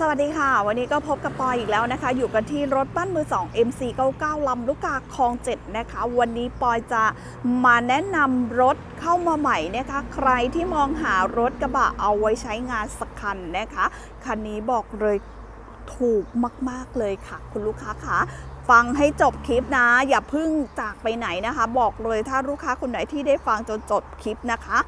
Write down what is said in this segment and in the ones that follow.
สวัสดีค่ะ วันนี้ก็พบกับปอยอีกแล้วนะคะ อยู่กันที่รถปั้นมือ 2 MC99 ลำลูกกาคลอง7นะคะ วันนี้ปอยจะมาแนะนำรถเข้ามาใหม่นะคะ ใครที่มองหารถกระบะเอาไว้ใช้งานสักคันนะคะ คันนี้บอกเลยถูกมาก ๆ เลยค่ะ คุณลูกค้าคะฟังให้จบคลิปนะ อย่าพิ่งจากไปไหนนะคะ บอกเลยถ้าลูกค้าคนไหนที่ได้ฟังจนจบคลิปนะคะ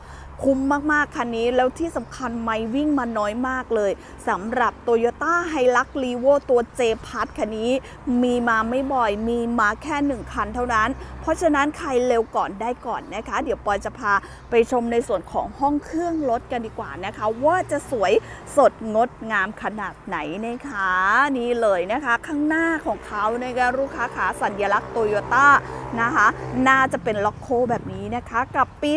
คุ้มมากๆคันนี้แล้วที่สำคัญไม่วิ่งมาน้อยมากเลยสำหรับ Toyota h i l u x r e v o ตัว J p a s คันนี้มีมาไม่บ่อยมีมาแค่ 1 คันเท่านั้น เพราะฉะนั้นใครเร็วก่อนได้ก่อนนะคะ เดี๋ยวปอยจะพาไปชมในส่วนของห้องเครื่องรถกันดีกว่านะคะ ว่าจะสวยสดงดงามขนาดไหนนะคะ นี่เลยนะคะ ข้างหน้าของเขานะคะลูกค้าขาสัญลักษณ์โตโยต้านะคะ น่าจะเป็นล็อกโคแบบนี้นะคะ กับปี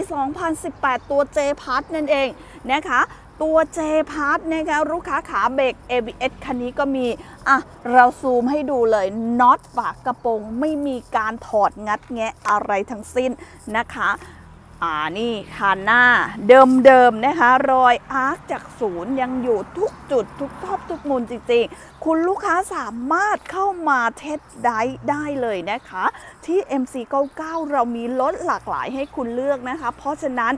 2018 ตัว J p a s นั่นเองนะคะตัว J p a s นะคะลูกค้าขาเบรก ABS คันนี้ก็มี อะ เราซูมให้ดูเลยน็อตฝากกระโปรง ไม่มีการถอดงัดแงะอะไรทั้งสิ้นนะคะ อ่านี่คันหน้าเดิมๆนะคะ รอยอาร์คจากศูนย์ยังอยู่ทุกจุดทุกทอบทุกมุมจริงๆ คุณลูกค้าสามารถเข้ามาเทสได้ได้เลยนะคะ ที่ MC99 เรามีรถหลากหลายให้คุณเลือกนะคะ เพราะฉะนั้น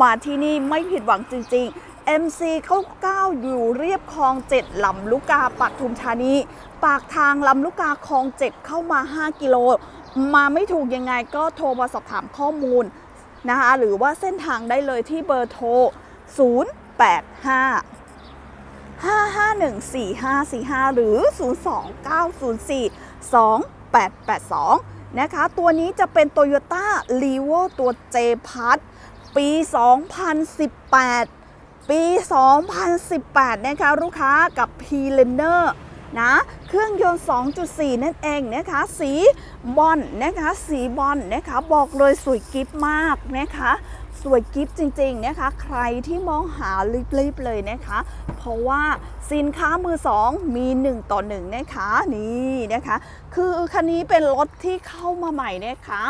มาที่นี่ไม่ผิดหวังจริง ๆ MC99 อยู่เรียบคลอง7ลำลูกกาปัทุมธานี ปากทางลำลูกกาคลอง7เข้ามา 5 กิโล มาไม่ถูกยังไงก็โทรมาสอบถามข้อมูล นะคะหรือว่าเส้นทางได้เลยที่เบอร์โทร 085 5514545 หรือ 02904 2882 นะคะ ตัวนี้จะเป็น Toyota l e v o ตัว J p a s ปี 2018 ปี 2018 นะคะ ลูกค้ากับ p l e n e r นะ เครื่องยนต์ 2.4 นั่นเองนะคะ สีบอลนะคะ สีบอลนะคะ บอกเลยสวยกิฟมากนะคะสวยกิฟจริงๆนะคะ ใครที่มองหารีบๆเลยนะคะ เพราะว่าสินค้ามือสองมี 1 ต่อ1นะคะนี่นะคะ คือคันนี้เป็นรถที่เข้ามาใหม่นะคะ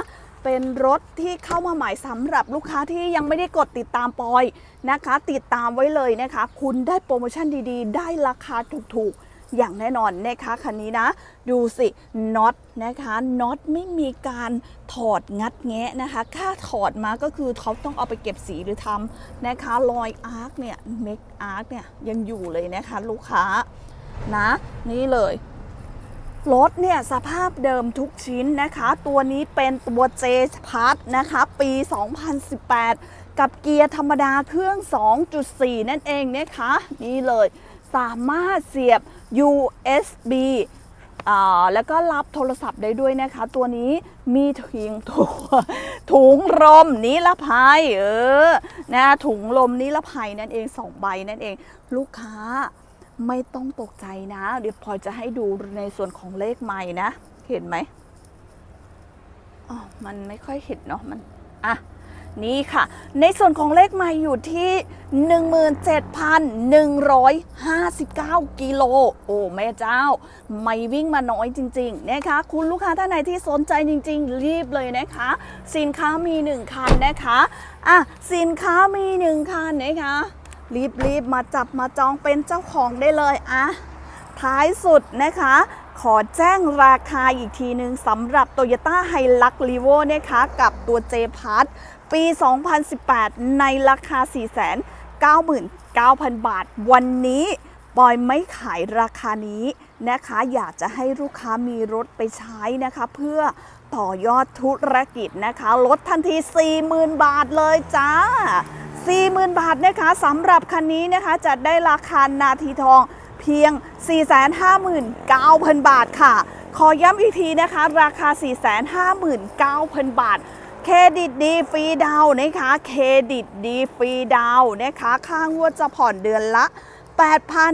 เป็นรถที่เข้ามาใหม่สำหรับลูกค้าที่ยังไม่ได้กดติดตามปอยนะคะ ติดตามไว้เลยนะคะ คุณได้โปรโมชั่นดีๆ ได้ราคาถูกๆ อย่างแน่นอนนะคะคันนี้นะ ดูสิน็อตนะคะน็อตไม่มีการถอดงัดแงะนะคะ ค่าถอดมาก็คือเขาต้องเอาไปเก็บสีหรือทำนะคะรอยอาร์คเนี่ยเมกอาร์คเนี่ยยังอยู่เลยนะคะลูกค้านะ นี่เลยรถเนี่ยสภาพเดิมทุกชิ้นนะคะ ตัวนี้เป็นตัว J p a s นะคะ ปี 2018 กับเกียร์ธรรมดาเครื่อง 2.4 นั่นเองนะคะ นี่เลย สามารถเสียบ USB แล้วก็รับโทรศัพท์ได้ด้วยนะคะ ตัวนี้มีถุงถุงถุงลมนิรภัยเออนะถุงลมนิรภัยนั่นเองสองใบนั่นเอง ลูกค้าไม่ต้องตกใจนะ เดี๋ยวพลอยจะให้ดูในส่วนของเลขไม้นะ เห็นไหมอ๋อมันไม่ค่อยเห็นเนาะมันอะนี่ค่ะ ในส่วนของเลขไม้อยู่ที่ 17,159 กิโล โอ้แม่เจ้า ไม่วิ่งมาน้อยจริง ๆ นะคะ คุณลูกค้าท่านไหนที่สนใจจริง ๆ รีบเลยนะคะ สินค้ามี 1 คันนะคะอะสินค้ามี 1 คันนะคะ รีบ ๆ มาจับมาจองเป็นเจ้าของได้เลยอะท้ายสุดนะคะขอแจ้งราคาอีกทีหนึ่งสำหรับ Toyota h i l u x r e v o นะคะ กับตัว J p a s ปี 2018 ในราคา 99,000 บาท วันนี้บอยไม่ขายราคานี้นะคะ อยากจะให้ลูกค้ามีรถไปใช้นะคะ เพื่อต่อยอดธุรกิจนะคะ ลดทันที 40,000 บาทเลยจ้า 40,000 บาทนะคะสำหรับคันนี้นะคะจะได้ราคานาทีทองเพียง 459,000 บาทค่ะ ขอย้ำอีกทีนะคะ ราคา 459,000 บาท เครดิตดีฟรีดาวนะคะเครดิตดีฟรีดาวนะคะค่างวดจะผ่อนเดือนละ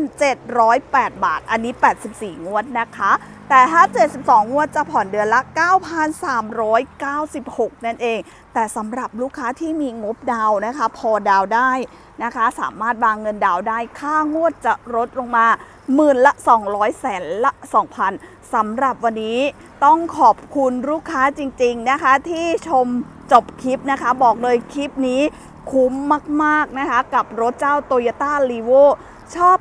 8,708 บาท อันนี้ 84 งวดนะคะ แต่ถ้า 72 งวดจะผ่อนเดือนละ 9,396 นั่นเอง แต่สำหรับลูกค้าที่มีงบดาวนะคะ พอดาวได้ นะคะ สามารถบางเงินดาวได้ค่างวดจะลดลงมาหมื่นละ 200 แสนละ 2,000สำหรับวันนี้ต้องขอบคุณลูกค้าจริง ๆ นะคะ ที่ชมจบคลิปนะคะ บอกเลยคลิปนี้คุ้มมาก ๆ นะคะ กับรถเจ้า Toyota l e v o ชอบ